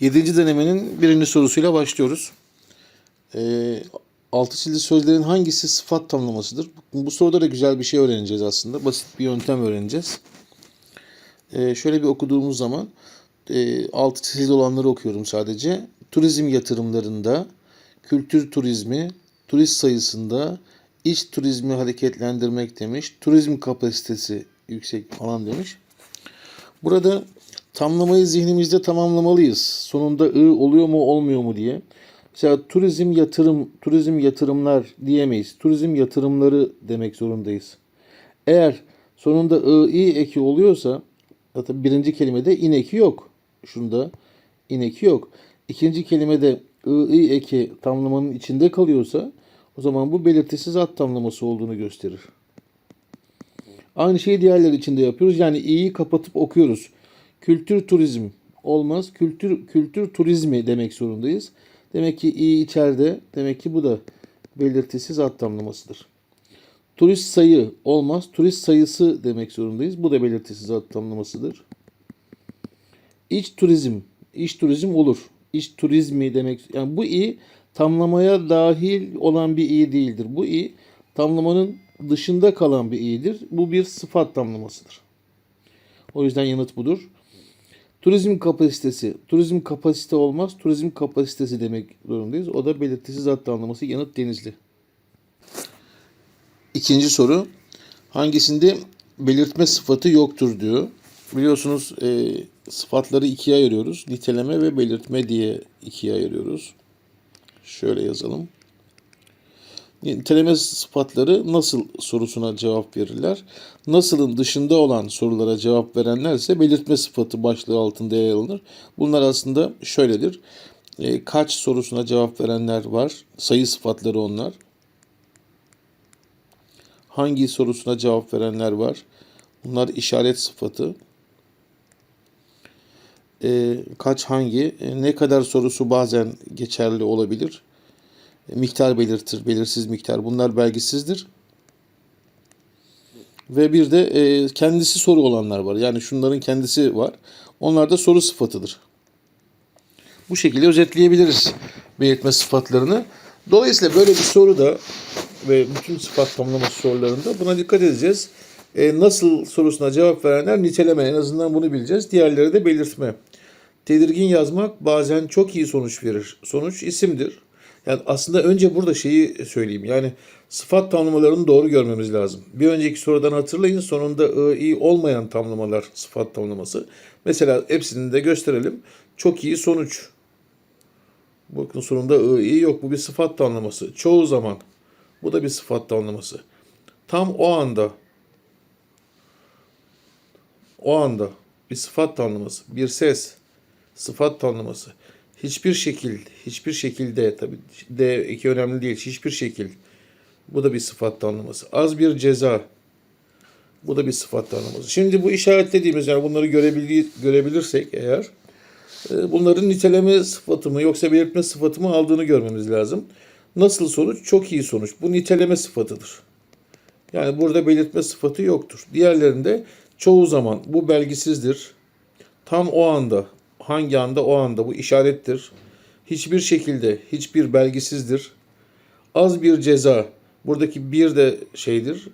Yedinci denemenin birinci sorusuyla başlıyoruz. Ee, altı çizili sözlerin hangisi sıfat tamlamasıdır? Bu soruda da güzel bir şey öğreneceğiz aslında. Basit bir yöntem öğreneceğiz. Ee, şöyle bir okuduğumuz zaman e, altı çizili olanları okuyorum sadece. Turizm yatırımlarında, kültür turizmi, turist sayısında, iç turizmi hareketlendirmek demiş. Turizm kapasitesi yüksek falan demiş. Burada tamlamayı zihnimizde tamamlamalıyız. Sonunda ı oluyor mu olmuyor mu diye. Mesela turizm yatırım, turizm yatırımlar diyemeyiz. Turizm yatırımları demek zorundayız. Eğer sonunda ı i eki oluyorsa zaten birinci kelimede in eki yok. Şunda in eki yok. İkinci kelimede ı i eki tamlamanın içinde kalıyorsa o zaman bu belirtisiz ad tamlaması olduğunu gösterir. Aynı şeyi diğerleri için de yapıyoruz. Yani i'yi kapatıp okuyoruz. Kültür turizm olmaz. Kültür kültür turizmi demek zorundayız. Demek ki i içeride. Demek ki bu da belirtisiz ad tamlamasıdır. Turist sayı olmaz. Turist sayısı demek zorundayız. Bu da belirtisiz ad tamlamasıdır. İç turizm. İç turizm olur. İç turizmi demek. Yani bu i tamlamaya dahil olan bir i değildir. Bu i tamlamanın dışında kalan bir i'dir. Bu bir sıfat tamlamasıdır. O yüzden yanıt budur. Turizm kapasitesi. Turizm kapasite olmaz. Turizm kapasitesi demek zorundayız. O da belirtisiz ad anlaması. Yanıt denizli. İkinci soru. Hangisinde belirtme sıfatı yoktur diyor. Biliyorsunuz e, sıfatları ikiye ayırıyoruz. Niteleme ve belirtme diye ikiye ayırıyoruz. Şöyle yazalım. Niteleme sıfatları nasıl sorusuna cevap verirler. Nasılın dışında olan sorulara cevap verenler ise belirtme sıfatı başlığı altında yer alınır. Bunlar aslında şöyledir. E, kaç sorusuna cevap verenler var. Sayı sıfatları onlar. Hangi sorusuna cevap verenler var. Bunlar işaret sıfatı. E, kaç hangi, e, ne kadar sorusu bazen geçerli olabilir miktar belirtir, belirsiz miktar. Bunlar belgisizdir. Ve bir de e, kendisi soru olanlar var. Yani şunların kendisi var. Onlar da soru sıfatıdır. Bu şekilde özetleyebiliriz belirtme sıfatlarını. Dolayısıyla böyle bir soruda ve bütün sıfat tamlaması sorularında buna dikkat edeceğiz. E, nasıl sorusuna cevap verenler niteleme en azından bunu bileceğiz. Diğerleri de belirtme. Tedirgin yazmak bazen çok iyi sonuç verir. Sonuç isimdir. Yani aslında önce burada şeyi söyleyeyim. Yani sıfat tamlamalarını doğru görmemiz lazım. Bir önceki sorudan hatırlayın. Sonunda i, i olmayan tamlamalar sıfat tamlaması. Mesela hepsini de gösterelim. Çok iyi sonuç. Bakın sonunda i, i yok. Bu bir sıfat tamlaması. Çoğu zaman. Bu da bir sıfat tamlaması. Tam o anda. O anda. Bir sıfat tamlaması. Bir ses. Sıfat tamlaması hiçbir şekil, hiçbir şekilde tabi D iki önemli değil. Hiçbir şekil. Bu da bir sıfat tanımlaması. Az bir ceza. Bu da bir sıfat tanımlaması. Şimdi bu işaretlediğimiz yani bunları görebil görebilirsek eğer e, bunların niteleme sıfatı mı yoksa belirtme sıfatı mı aldığını görmemiz lazım. Nasıl sonuç? Çok iyi sonuç. Bu niteleme sıfatıdır. Yani burada belirtme sıfatı yoktur. Diğerlerinde çoğu zaman bu belgisizdir. Tam o anda hangi anda o anda bu işarettir. Hiçbir şekilde hiçbir belgisizdir. Az bir ceza buradaki bir de şeydir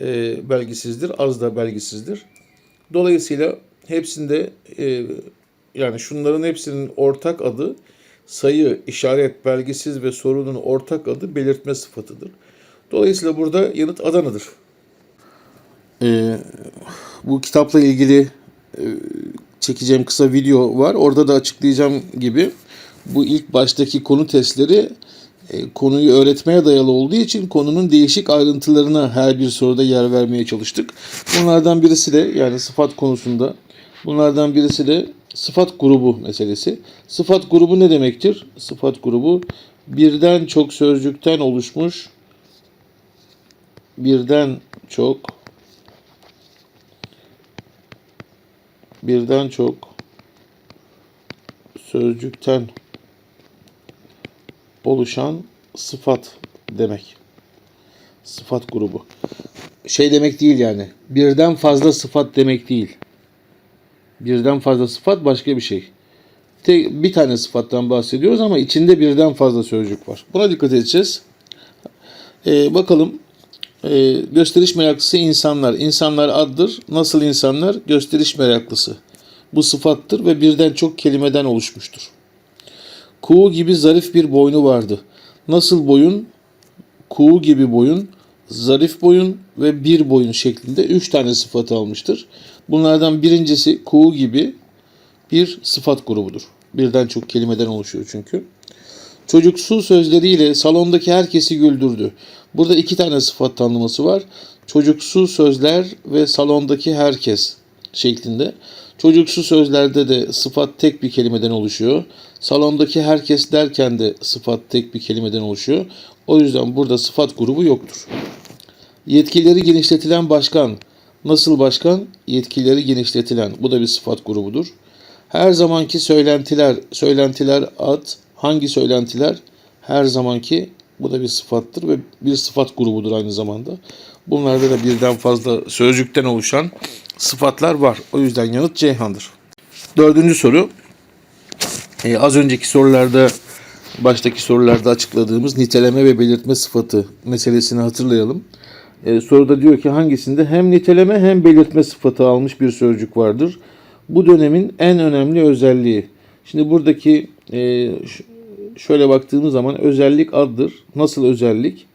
e, belgisizdir az da belgisizdir. Dolayısıyla hepsinde e, yani şunların hepsinin ortak adı sayı, işaret, belgisiz ve sorunun ortak adı belirtme sıfatıdır. Dolayısıyla burada yanıt Adana'dır. Ee, bu kitapla ilgili e, çekeceğim kısa video var. Orada da açıklayacağım gibi bu ilk baştaki konu testleri e, konuyu öğretmeye dayalı olduğu için konunun değişik ayrıntılarına her bir soruda yer vermeye çalıştık. Bunlardan birisi de yani sıfat konusunda bunlardan birisi de sıfat grubu meselesi. Sıfat grubu ne demektir? Sıfat grubu birden çok sözcükten oluşmuş birden çok birden çok sözcükten oluşan sıfat demek. Sıfat grubu. Şey demek değil yani. Birden fazla sıfat demek değil. Birden fazla sıfat başka bir şey. Tek, bir tane sıfattan bahsediyoruz ama içinde birden fazla sözcük var. Buna dikkat edeceğiz. Ee, bakalım Ee, gösteriş meraklısı insanlar. İnsanlar addır. Nasıl insanlar? Gösteriş meraklısı. Bu sıfattır ve birden çok kelimeden oluşmuştur. Kuğu gibi zarif bir boynu vardı. Nasıl boyun? Kuğu gibi boyun, zarif boyun ve bir boyun şeklinde üç tane sıfat almıştır. Bunlardan birincisi kuğu gibi bir sıfat grubudur. Birden çok kelimeden oluşuyor çünkü. Çocuksu sözleriyle salondaki herkesi güldürdü. Burada iki tane sıfat tanımlaması var. Çocuksu sözler ve salondaki herkes şeklinde. Çocuksu sözlerde de sıfat tek bir kelimeden oluşuyor. Salondaki herkes derken de sıfat tek bir kelimeden oluşuyor. O yüzden burada sıfat grubu yoktur. Yetkileri genişletilen başkan. Nasıl başkan? Yetkileri genişletilen. Bu da bir sıfat grubudur. Her zamanki söylentiler. Söylentiler ad. Hangi söylentiler? Her zamanki bu da bir sıfattır ve bir sıfat grubudur aynı zamanda. Bunlarda da birden fazla sözcükten oluşan sıfatlar var. O yüzden yanıt Ceyhan'dır. Dördüncü soru. Ee, az önceki sorularda baştaki sorularda açıkladığımız niteleme ve belirtme sıfatı meselesini hatırlayalım. Ee, soruda diyor ki hangisinde hem niteleme hem belirtme sıfatı almış bir sözcük vardır. Bu dönemin en önemli özelliği. Şimdi buradaki e, şöyle baktığımız zaman özellik addır. Nasıl özellik?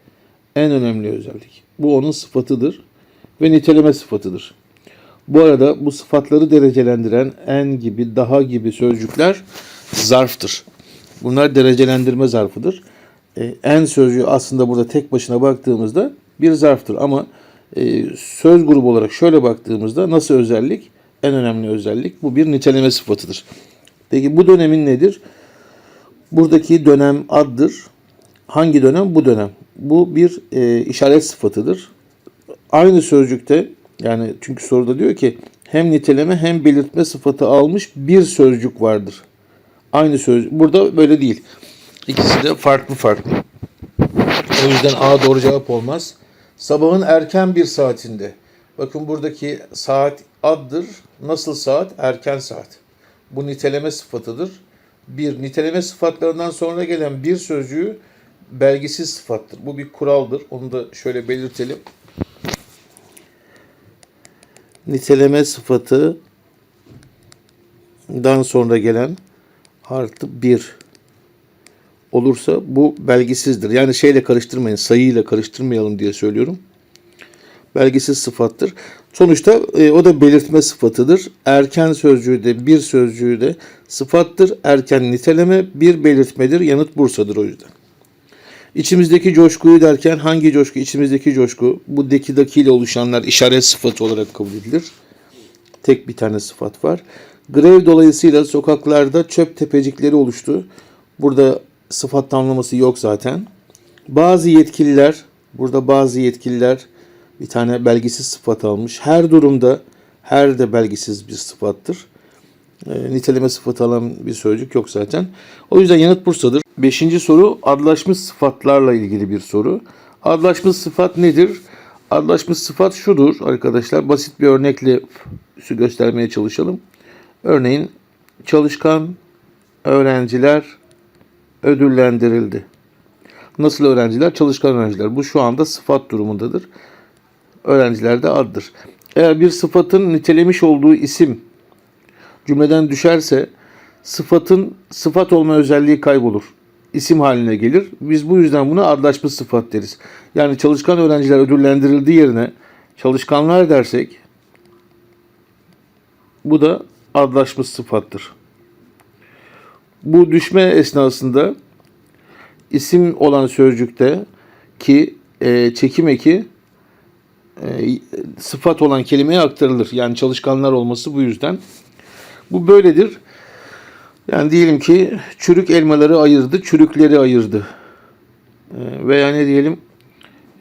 En önemli özellik. Bu onun sıfatıdır ve niteleme sıfatıdır. Bu arada bu sıfatları derecelendiren en gibi, daha gibi sözcükler zarftır. Bunlar derecelendirme zarfıdır. E, en sözcüğü aslında burada tek başına baktığımızda bir zarftır ama e, söz grubu olarak şöyle baktığımızda nasıl özellik? En önemli özellik bu bir niteleme sıfatıdır. Peki bu dönemin nedir? Buradaki dönem addır. Hangi dönem? Bu dönem. Bu bir e, işaret sıfatıdır. Aynı sözcükte yani çünkü soruda diyor ki hem niteleme hem belirtme sıfatı almış bir sözcük vardır. Aynı söz. Burada böyle değil. İkisi de farklı farklı. O yüzden A doğru cevap olmaz. Sabahın erken bir saatinde. Bakın buradaki saat addır. Nasıl saat? Erken saat. Bu niteleme sıfatıdır. Bir, niteleme sıfatlarından sonra gelen bir sözcüğü belgisiz sıfattır. Bu bir kuraldır. Onu da şöyle belirtelim. Niteleme sıfatı dan sonra gelen artı bir olursa bu belgisizdir. Yani şeyle karıştırmayın, sayıyla karıştırmayalım diye söylüyorum. Belgisiz sıfattır. Sonuçta e, o da belirtme sıfatıdır. Erken sözcüğü de bir sözcüğü de sıfattır. Erken niteleme bir belirtmedir. Yanıt Bursa'dır o yüzden. İçimizdeki coşkuyu derken hangi coşku? İçimizdeki coşku bu deki dakiyle oluşanlar işaret sıfatı olarak kabul edilir. Tek bir tane sıfat var. Grev dolayısıyla sokaklarda çöp tepecikleri oluştu. Burada sıfat tamlaması yok zaten. Bazı yetkililer, burada bazı yetkililer bir tane belgisiz sıfat almış. Her durumda her de belgisiz bir sıfattır. E, niteleme sıfatı alan bir sözcük yok zaten. O yüzden yanıt Bursa'dır. Beşinci soru adlaşmış sıfatlarla ilgili bir soru. Adlaşmış sıfat nedir? Adlaşmış sıfat şudur arkadaşlar. Basit bir örnekle göstermeye çalışalım. Örneğin çalışkan öğrenciler ödüllendirildi. Nasıl öğrenciler? Çalışkan öğrenciler. Bu şu anda sıfat durumundadır. Öğrenciler de addır. Eğer bir sıfatın nitelemiş olduğu isim cümleden düşerse sıfatın sıfat olma özelliği kaybolur. İsim haline gelir. Biz bu yüzden buna adlaşmış sıfat deriz. Yani çalışkan öğrenciler ödüllendirildiği yerine çalışkanlar dersek bu da adlaşmış sıfattır. Bu düşme esnasında isim olan sözcükte ki e, çekim eki e, sıfat olan kelimeye aktarılır. Yani çalışkanlar olması bu yüzden. Bu böyledir. Yani diyelim ki çürük elmaları ayırdı, çürükleri ayırdı. E, veya ne diyelim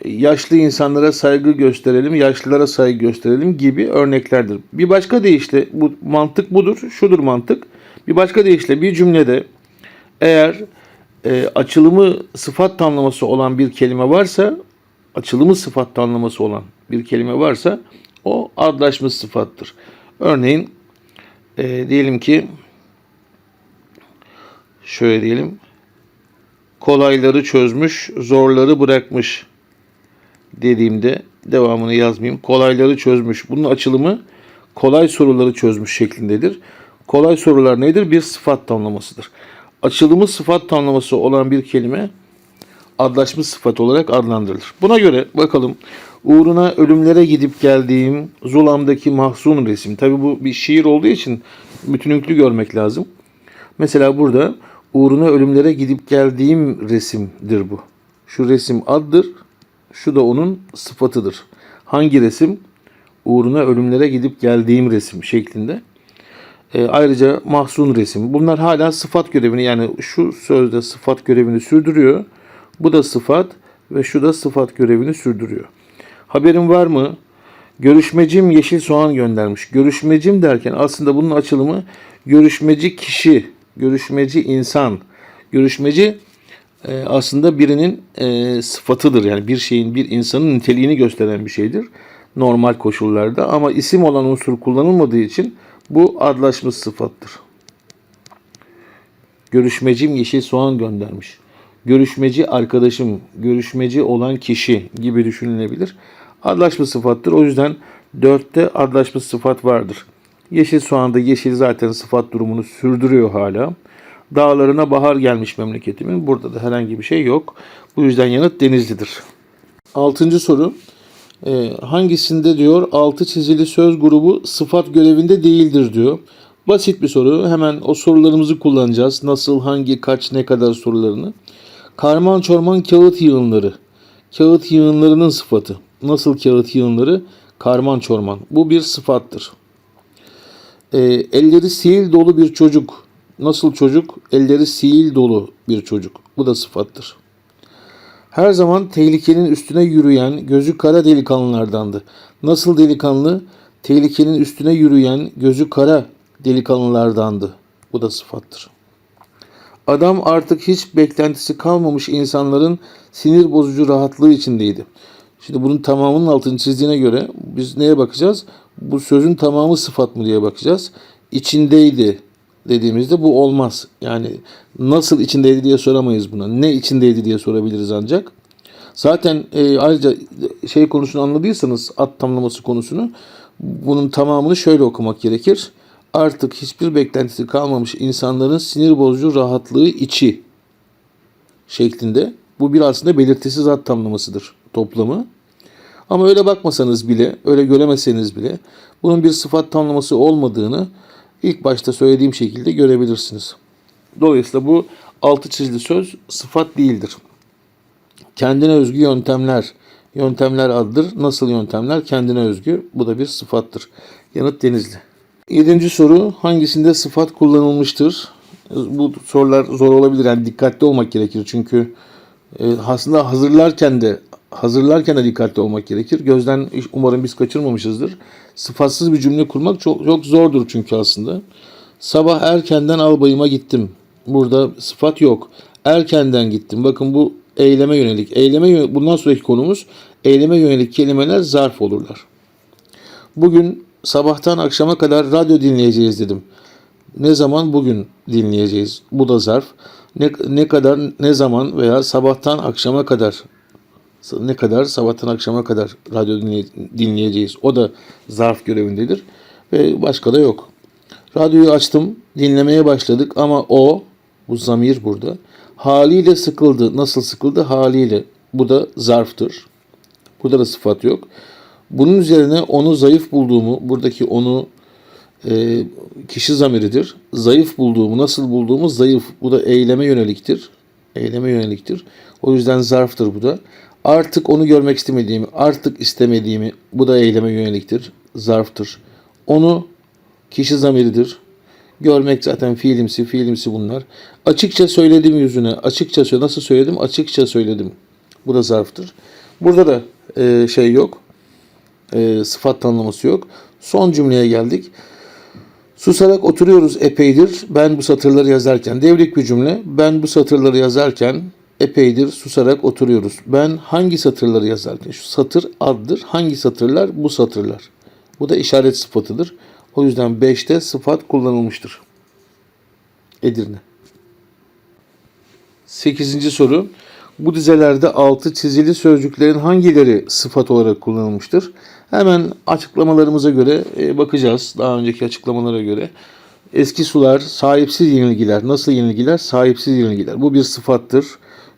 yaşlı insanlara saygı gösterelim, yaşlılara saygı gösterelim gibi örneklerdir. Bir başka deyişle bu mantık budur. Şudur mantık. Bir başka deyişle bir cümlede eğer e, açılımı sıfat tamlaması olan bir kelime varsa, açılımı sıfat tamlaması olan bir kelime varsa o adlaşmış sıfattır. Örneğin e, diyelim ki şöyle diyelim. Kolayları çözmüş, zorları bırakmış dediğimde devamını yazmayayım. Kolayları çözmüş. Bunun açılımı kolay soruları çözmüş şeklindedir. Kolay sorular nedir? Bir sıfat tamlamasıdır. Açılımı sıfat tamlaması olan bir kelime adlaşmış sıfat olarak adlandırılır. Buna göre bakalım uğruna ölümlere gidip geldiğim Zulam'daki mahzun resim. Tabi bu bir şiir olduğu için bütünlüklü görmek lazım. Mesela burada uğruna ölümlere gidip geldiğim resimdir bu. Şu resim addır, şu da onun sıfatıdır. Hangi resim? Uğruna ölümlere gidip geldiğim resim şeklinde. E, ayrıca mahzun resim. Bunlar hala sıfat görevini yani şu sözde sıfat görevini sürdürüyor. Bu da sıfat ve şu da sıfat görevini sürdürüyor. Haberin var mı? Görüşmecim yeşil soğan göndermiş. Görüşmecim derken aslında bunun açılımı görüşmeci kişi, görüşmeci insan. Görüşmeci e, aslında birinin e, sıfatıdır. Yani bir şeyin, bir insanın niteliğini gösteren bir şeydir. Normal koşullarda ama isim olan unsur kullanılmadığı için bu adlaşmış sıfattır. Görüşmecim yeşil soğan göndermiş. Görüşmeci arkadaşım, görüşmeci olan kişi gibi düşünülebilir. Adlaşmış sıfattır. O yüzden dörtte adlaşmış sıfat vardır. Yeşil soğanda yeşil zaten sıfat durumunu sürdürüyor hala. Dağlarına bahar gelmiş memleketimin. Burada da herhangi bir şey yok. Bu yüzden yanıt denizlidir. Altıncı soru. Ee, hangisinde diyor altı çizili söz grubu sıfat görevinde değildir diyor. Basit bir soru. Hemen o sorularımızı kullanacağız. Nasıl, hangi, kaç, ne kadar sorularını. Karman çorman kağıt yığınları. Kağıt yığınlarının sıfatı. Nasıl kağıt yığınları? Karman çorman. Bu bir sıfattır. Ee, elleri sihir dolu bir çocuk. Nasıl çocuk? Elleri sihir dolu bir çocuk. Bu da sıfattır. Her zaman tehlikenin üstüne yürüyen, gözü kara delikanlılardandı. Nasıl delikanlı? Tehlikenin üstüne yürüyen, gözü kara delikanlılardandı. Bu da sıfattır. Adam artık hiç beklentisi kalmamış insanların sinir bozucu rahatlığı içindeydi. Şimdi bunun tamamının altını çizdiğine göre biz neye bakacağız? Bu sözün tamamı sıfat mı diye bakacağız. İçindeydi dediğimizde bu olmaz. Yani nasıl içindeydi diye soramayız buna. Ne içindeydi diye sorabiliriz ancak. Zaten e, ayrıca şey konusunu anladıysanız at tamlaması konusunu bunun tamamını şöyle okumak gerekir. Artık hiçbir beklentisi kalmamış insanların sinir bozucu rahatlığı içi şeklinde. Bu bir aslında belirtisiz at tamlamasıdır toplamı. Ama öyle bakmasanız bile, öyle göremeseniz bile bunun bir sıfat tamlaması olmadığını ilk başta söylediğim şekilde görebilirsiniz. Dolayısıyla bu altı çizili söz sıfat değildir. Kendine özgü yöntemler, yöntemler addır. Nasıl yöntemler? Kendine özgü. Bu da bir sıfattır. Yanıt Denizli. Yedinci soru hangisinde sıfat kullanılmıştır? Bu sorular zor olabilir. Yani dikkatli olmak gerekir. Çünkü e, aslında hazırlarken de hazırlarken de dikkatli olmak gerekir. Gözden umarım biz kaçırmamışızdır. Sıfatsız bir cümle kurmak çok çok zordur çünkü aslında. Sabah erkenden albayıma gittim. Burada sıfat yok. Erkenden gittim. Bakın bu eyleme yönelik. Eyleme yönelik, bundan sonraki konumuz eyleme yönelik kelimeler zarf olurlar. Bugün sabahtan akşama kadar radyo dinleyeceğiz dedim. Ne zaman? Bugün dinleyeceğiz. Bu da zarf. Ne, ne kadar, ne zaman veya sabahtan akşama kadar ne kadar sabahtan akşama kadar radyo dinleyeceğiz. O da zarf görevindedir. Ve başka da yok. Radyoyu açtım, dinlemeye başladık ama o, bu zamir burada, haliyle sıkıldı. Nasıl sıkıldı? Haliyle. Bu da zarftır. Burada da sıfat yok. Bunun üzerine onu zayıf bulduğumu, buradaki onu e, kişi zamiridir. Zayıf bulduğumu, nasıl bulduğumu zayıf. Bu da eyleme yöneliktir. Eyleme yöneliktir. O yüzden zarftır bu da. Artık onu görmek istemediğimi, artık istemediğimi, bu da eyleme yöneliktir. Zarftır. Onu kişi zamiridir. Görmek zaten fiilimsi, fiilimsi bunlar. Açıkça söyledim yüzüne. Açıkça söyledim. Nasıl söyledim? Açıkça söyledim. Bu da zarftır. Burada da e, şey yok. E, sıfat tanımlaması yok. Son cümleye geldik. Susarak oturuyoruz epeydir. Ben bu satırları yazarken. Devrik bir cümle. Ben bu satırları yazarken epeydir susarak oturuyoruz. Ben hangi satırları yazarken? Şu satır addır. Hangi satırlar? Bu satırlar. Bu da işaret sıfatıdır. O yüzden 5'te sıfat kullanılmıştır. Edirne. 8. soru. Bu dizelerde altı çizili sözcüklerin hangileri sıfat olarak kullanılmıştır? Hemen açıklamalarımıza göre e, bakacağız. Daha önceki açıklamalara göre. Eski sular, sahipsiz yenilgiler. Nasıl yenilgiler? Sahipsiz yenilgiler. Bu bir sıfattır.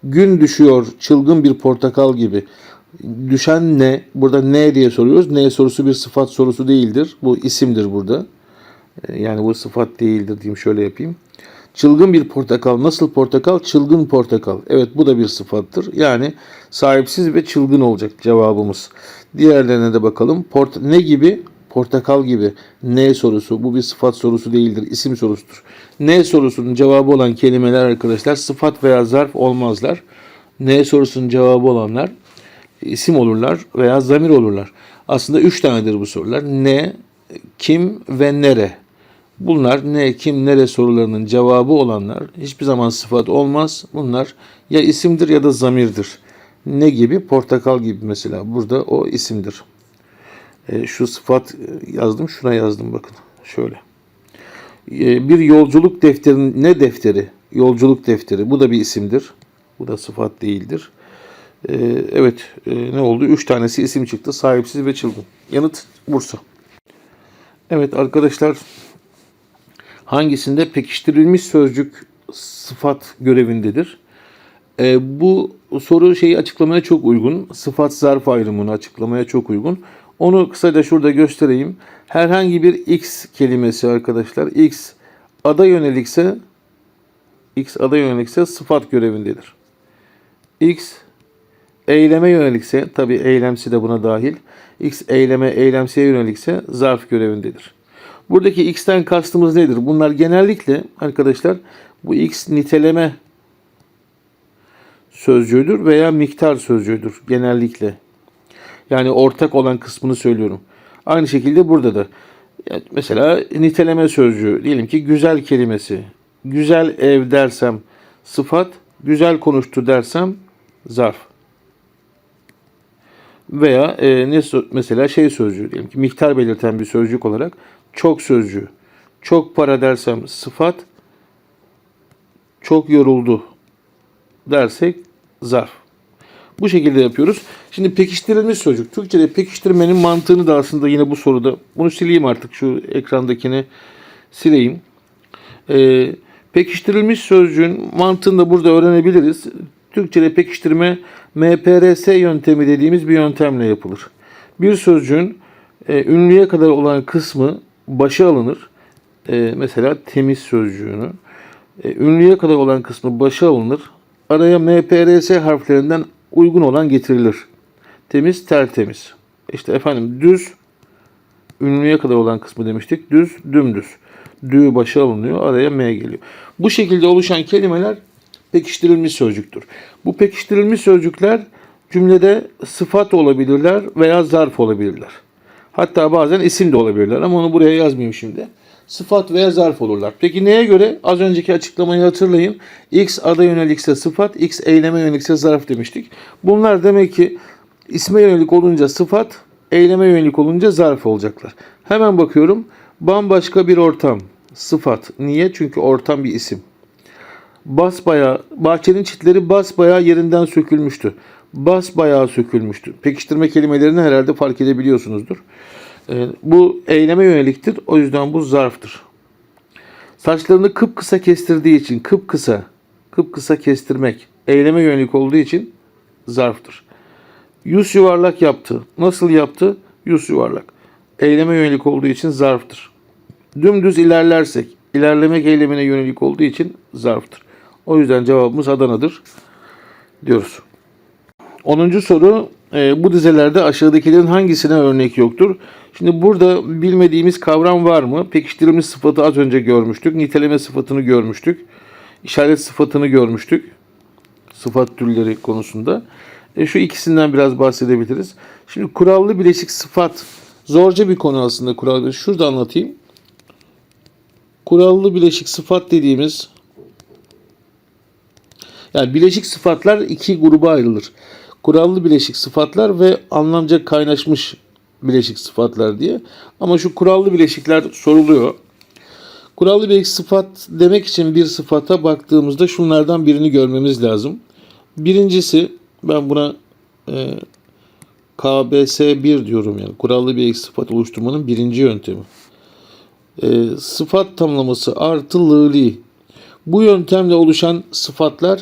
Gün düşüyor, çılgın bir portakal gibi. Düşen ne? Burada ne diye soruyoruz. Ne sorusu bir sıfat sorusu değildir. Bu isimdir burada. E, Yani bu sıfat değildir diyeyim şöyle yapayım. Çılgın bir portakal. Nasıl portakal? Çılgın portakal. Evet bu da bir sıfattır. Yani sahipsiz ve çılgın olacak cevabımız. Diğerlerine de bakalım. Port ne gibi? Portakal gibi. Ne sorusu. Bu bir sıfat sorusu değildir. isim sorusudur. Ne sorusunun cevabı olan kelimeler arkadaşlar sıfat veya zarf olmazlar. Ne sorusunun cevabı olanlar isim olurlar veya zamir olurlar. Aslında üç tanedir bu sorular. Ne, kim ve nere. Bunlar ne, kim, nere sorularının cevabı olanlar hiçbir zaman sıfat olmaz. Bunlar ya isimdir ya da zamirdir. Ne gibi? Portakal gibi mesela. Burada o isimdir. E, şu sıfat e, yazdım, şuna yazdım bakın. Şöyle. E, bir yolculuk defteri, ne defteri? Yolculuk defteri. Bu da bir isimdir. Bu da sıfat değildir. E, evet, e, ne oldu? Üç tanesi isim çıktı. Sahipsiz ve çılgın. Yanıt Bursa. Evet arkadaşlar hangisinde pekiştirilmiş sözcük sıfat görevindedir? E, bu soru şeyi açıklamaya çok uygun. Sıfat zarf ayrımını açıklamaya çok uygun. Onu kısaca şurada göstereyim. Herhangi bir x kelimesi arkadaşlar x ada yönelikse x ada yönelikse sıfat görevindedir. x eyleme yönelikse tabi eylemsi de buna dahil. X eyleme eylemsiye yönelikse zarf görevindedir. Buradaki x'ten kastımız nedir? Bunlar genellikle arkadaşlar bu x niteleme sözcüğüdür veya miktar sözcüğüdür genellikle. Yani ortak olan kısmını söylüyorum. Aynı şekilde burada da. Mesela niteleme sözcüğü diyelim ki güzel kelimesi. Güzel ev dersem sıfat, güzel konuştu dersem zarf. Veya e, ne mesela şey sözcüğü diyelim ki miktar belirten bir sözcük olarak çok sözcüğü. Çok para dersem sıfat, çok yoruldu dersek zarf. Bu şekilde yapıyoruz. Şimdi pekiştirilmiş sözcük. Türkçe'de pekiştirmenin mantığını da aslında yine bu soruda. Bunu sileyim artık şu ekrandakini sileyim. Ee, pekiştirilmiş sözcüğün mantığını da burada öğrenebiliriz. Türkçe'de pekiştirme MPRS yöntemi dediğimiz bir yöntemle yapılır. Bir sözcüğün e, ünlüye kadar olan kısmı başa alınır. E, mesela temiz sözcüğünü. E, ünlüye kadar olan kısmı başa alınır. Araya MPRS harflerinden uygun olan getirilir. Temiz, tertemiz. İşte efendim düz, ünlüye kadar olan kısmı demiştik. Düz, dümdüz. Dü başa alınıyor, araya M geliyor. Bu şekilde oluşan kelimeler pekiştirilmiş sözcüktür. Bu pekiştirilmiş sözcükler cümlede sıfat olabilirler veya zarf olabilirler. Hatta bazen isim de olabilirler ama onu buraya yazmayayım şimdi. Sıfat veya zarf olurlar. Peki neye göre? Az önceki açıklamayı hatırlayın. X ada yönelikse sıfat, X eyleme yönelikse zarf demiştik. Bunlar demek ki isme yönelik olunca sıfat, eyleme yönelik olunca zarf olacaklar. Hemen bakıyorum. Bambaşka bir ortam. Sıfat. Niye? Çünkü ortam bir isim. Basbayağı, bahçenin çitleri basbayağı yerinden sökülmüştü. Basbayağı sökülmüştü. Pekiştirme kelimelerini herhalde fark edebiliyorsunuzdur. Ee, bu eyleme yöneliktir. O yüzden bu zarftır. Saçlarını kıpkısa kestirdiği için kıpkısa, kıpkısa kestirmek eyleme yönelik olduğu için zarftır. Yüz yuvarlak yaptı. Nasıl yaptı? Yüz yuvarlak. Eyleme yönelik olduğu için zarftır. Dümdüz ilerlersek, ilerlemek eylemine yönelik olduğu için zarftır. O yüzden cevabımız Adana'dır diyoruz. 10. soru e, bu dizelerde aşağıdakilerin hangisine örnek yoktur? Şimdi burada bilmediğimiz kavram var mı? Pekiştirilmiş sıfatı az önce görmüştük. Niteleme sıfatını görmüştük. İşaret sıfatını görmüştük. Sıfat türleri konusunda. E, şu ikisinden biraz bahsedebiliriz. Şimdi kurallı bileşik sıfat zorca bir konu aslında kurallı. Şurada anlatayım. Kurallı bileşik sıfat dediğimiz yani bileşik sıfatlar iki gruba ayrılır. Kurallı bileşik sıfatlar ve anlamca kaynaşmış bileşik sıfatlar diye. Ama şu kurallı bileşikler soruluyor. Kurallı bir ek sıfat demek için bir sıfata baktığımızda şunlardan birini görmemiz lazım. Birincisi ben buna e, KBS1 diyorum yani. Kurallı bir ek sıfat oluşturmanın birinci yöntemi. E, sıfat tamlaması artı lığli. Bu yöntemle oluşan sıfatlar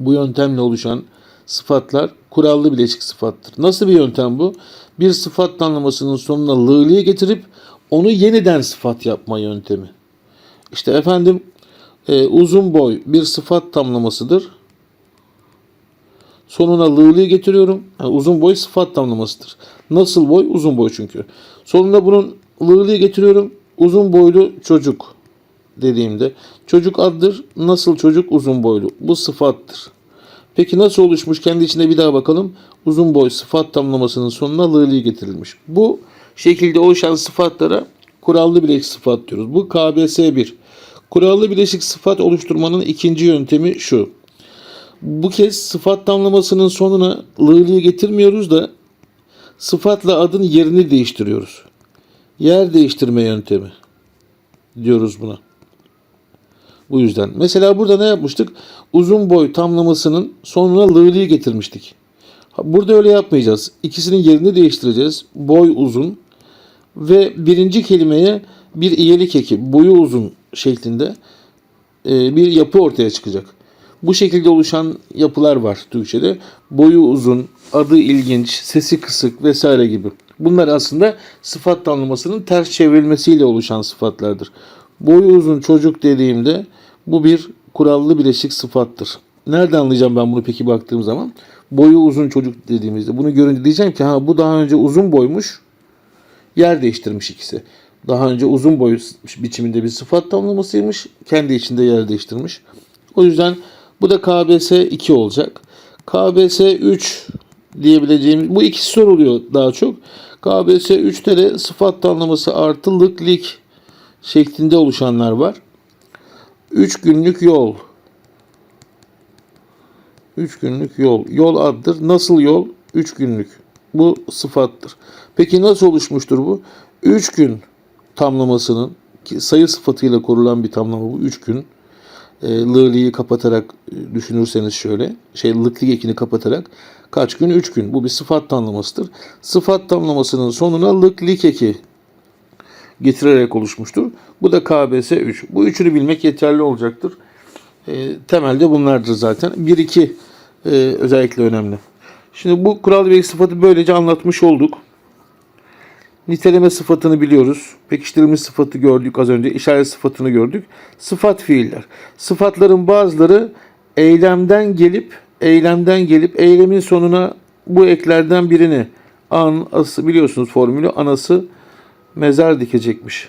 bu yöntemle oluşan sıfatlar kurallı bileşik sıfattır. Nasıl bir yöntem bu? Bir sıfat tanımlamasının sonuna lığliye getirip onu yeniden sıfat yapma yöntemi. İşte efendim e, uzun boy bir sıfat tamlamasıdır. Sonuna lığliye getiriyorum. Ha, uzun boy sıfat tamlamasıdır. Nasıl boy? Uzun boy çünkü. Sonuna bunun lığliye getiriyorum. Uzun boylu çocuk dediğimde çocuk addır. Nasıl çocuk? Uzun boylu. Bu sıfattır. Peki nasıl oluşmuş? Kendi içinde bir daha bakalım. Uzun boy sıfat tamlamasının sonuna lığliye getirilmiş. Bu şekilde oluşan sıfatlara kurallı bileşik sıfat diyoruz. Bu KBS1. Kurallı bileşik sıfat oluşturmanın ikinci yöntemi şu. Bu kez sıfat tamlamasının sonuna lığliye getirmiyoruz da sıfatla adın yerini değiştiriyoruz. Yer değiştirme yöntemi diyoruz buna. Bu yüzden. Mesela burada ne yapmıştık? Uzun boy tamlamasının sonuna lığliye getirmiştik. Burada öyle yapmayacağız. İkisinin yerini değiştireceğiz. Boy uzun ve birinci kelimeye bir iyelik eki boyu uzun şeklinde e, bir yapı ortaya çıkacak. Bu şekilde oluşan yapılar var Türkçe'de. Boyu uzun, adı ilginç, sesi kısık vesaire gibi. Bunlar aslında sıfat tanımlamasının ters çevrilmesiyle oluşan sıfatlardır. Boyu uzun çocuk dediğimde bu bir kurallı bileşik sıfattır. Nereden anlayacağım ben bunu peki baktığım zaman? Boyu uzun çocuk dediğimizde bunu görünce diyeceğim ki ha bu daha önce uzun boymuş yer değiştirmiş ikisi. Daha önce uzun boy biçiminde bir sıfat tamlamasıymış. Kendi içinde yer değiştirmiş. O yüzden bu da KBS 2 olacak. KBS 3 diyebileceğimiz bu ikisi soruluyor daha çok. KBS 3'te de sıfat tamlaması artı lık lik şeklinde oluşanlar var. 3 günlük yol. 3 günlük yol. Yol addır. Nasıl yol? 3 günlük. Bu sıfattır. Peki nasıl oluşmuştur bu? 3 gün tamlamasının sayı sıfatıyla korulan bir tamlama bu 3 gün. E, lığliyi kapatarak düşünürseniz şöyle, şey lıklık ekini kapatarak kaç gün? 3 gün. Bu bir sıfat tamlamasıdır. Sıfat tamlamasının sonuna lıklik eki getirerek oluşmuştur. Bu da KBS 3. Bu üçünü bilmek yeterli olacaktır. E, temelde bunlardır zaten. 1-2 e, özellikle önemli. Şimdi bu kural ve sıfatı böylece anlatmış olduk. Niteleme sıfatını biliyoruz. Pekiştirilmiş sıfatı gördük az önce. İşaret sıfatını gördük. Sıfat fiiller. Sıfatların bazıları eylemden gelip eylemden gelip eylemin sonuna bu eklerden birini an, ası biliyorsunuz formülü anası mezar dikecekmiş.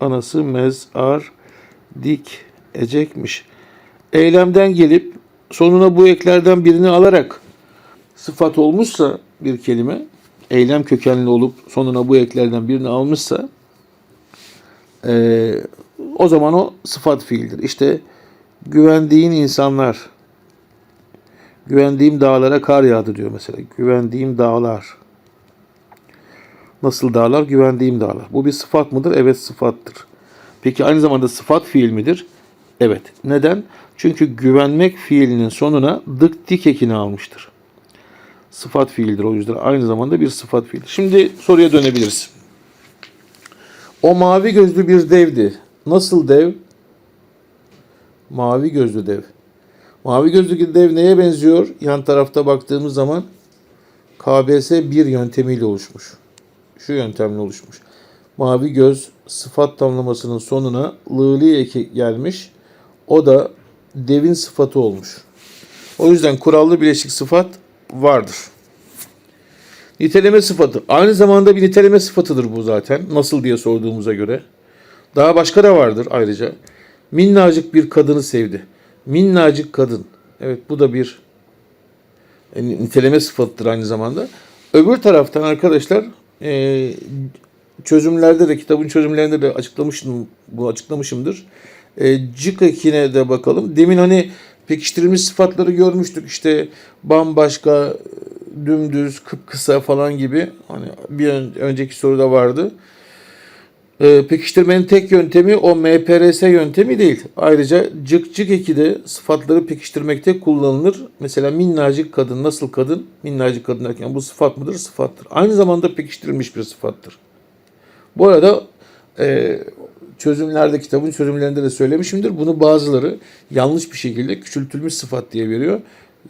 Anası mezar dikecekmiş. Eylemden gelip sonuna bu eklerden birini alarak sıfat olmuşsa bir kelime eylem kökenli olup sonuna bu eklerden birini almışsa eee, o zaman o sıfat fiildir. İşte güvendiğin insanlar güvendiğim dağlara kar yağdı diyor mesela. Güvendiğim dağlar. Nasıl dağlar? Güvendiğim dağlar. Bu bir sıfat mıdır? Evet sıfattır. Peki aynı zamanda sıfat fiil midir? Evet. Neden? Çünkü güvenmek fiilinin sonuna dık dik ekini almıştır. Sıfat fiildir o yüzden. Aynı zamanda bir sıfat fiil. Şimdi soruya dönebiliriz. O mavi gözlü bir devdi. Nasıl dev? Mavi gözlü dev. Mavi gözlü dev neye benziyor? Yan tarafta baktığımız zaman KBS bir yöntemiyle oluşmuş. Şu yöntemle oluşmuş. Mavi göz sıfat tamlamasının sonuna lığli eki gelmiş. O da devin sıfatı olmuş. O yüzden kurallı bileşik sıfat vardır. Niteleme sıfatı. Aynı zamanda bir niteleme sıfatıdır bu zaten. Nasıl diye sorduğumuza göre. Daha başka da vardır ayrıca. Minnacık bir kadını sevdi. Minnacık kadın. Evet bu da bir e, niteleme sıfatıdır aynı zamanda. Öbür taraftan arkadaşlar e, çözümlerde de kitabın çözümlerinde de açıklamıştım bu açıklamışımdır. E, cık ekine de bakalım. Demin hani pekiştirilmiş sıfatları görmüştük. İşte bambaşka, dümdüz, kıpkısa falan gibi. Hani bir ön- önceki soruda vardı. Ee, pekiştirmenin tek yöntemi o MPRS yöntemi değil. Ayrıca cık cık eki de sıfatları pekiştirmekte kullanılır. Mesela minnacık kadın nasıl kadın? Minnacık kadın derken bu sıfat mıdır? Sıfattır. Aynı zamanda pekiştirilmiş bir sıfattır. Bu arada e, çözümlerde kitabın çözümlerinde de söylemişimdir. Bunu bazıları yanlış bir şekilde küçültülmüş sıfat diye veriyor.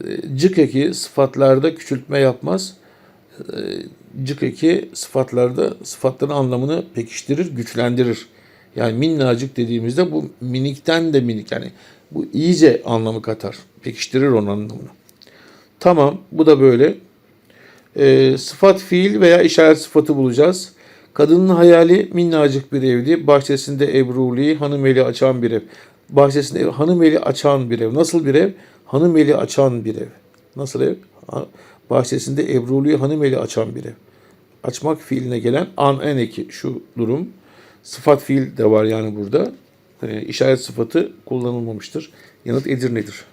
E, cık eki sıfatlarda küçültme yapmaz. E, cık eki sıfatlarda sıfatların anlamını pekiştirir, güçlendirir. Yani minnacık dediğimizde bu minikten de minik yani bu iyice anlamı katar. Pekiştirir onun anlamını. Tamam bu da böyle. E, sıfat fiil veya işaret sıfatı bulacağız. Kadının hayali minnacık bir evdi. Bahçesinde Ebruli, hanım eli açan bir ev. Bahçesinde ev- hanım eli açan bir ev. Nasıl bir ev? Hanım eli açan bir ev. Nasıl ev? Bahçesinde Ebruli, hanım eli açan bir ev. Açmak fiiline gelen an en eki şu durum. Sıfat fiil de var yani burada. E, işaret sıfatı kullanılmamıştır. Yanıt Edirne'dir.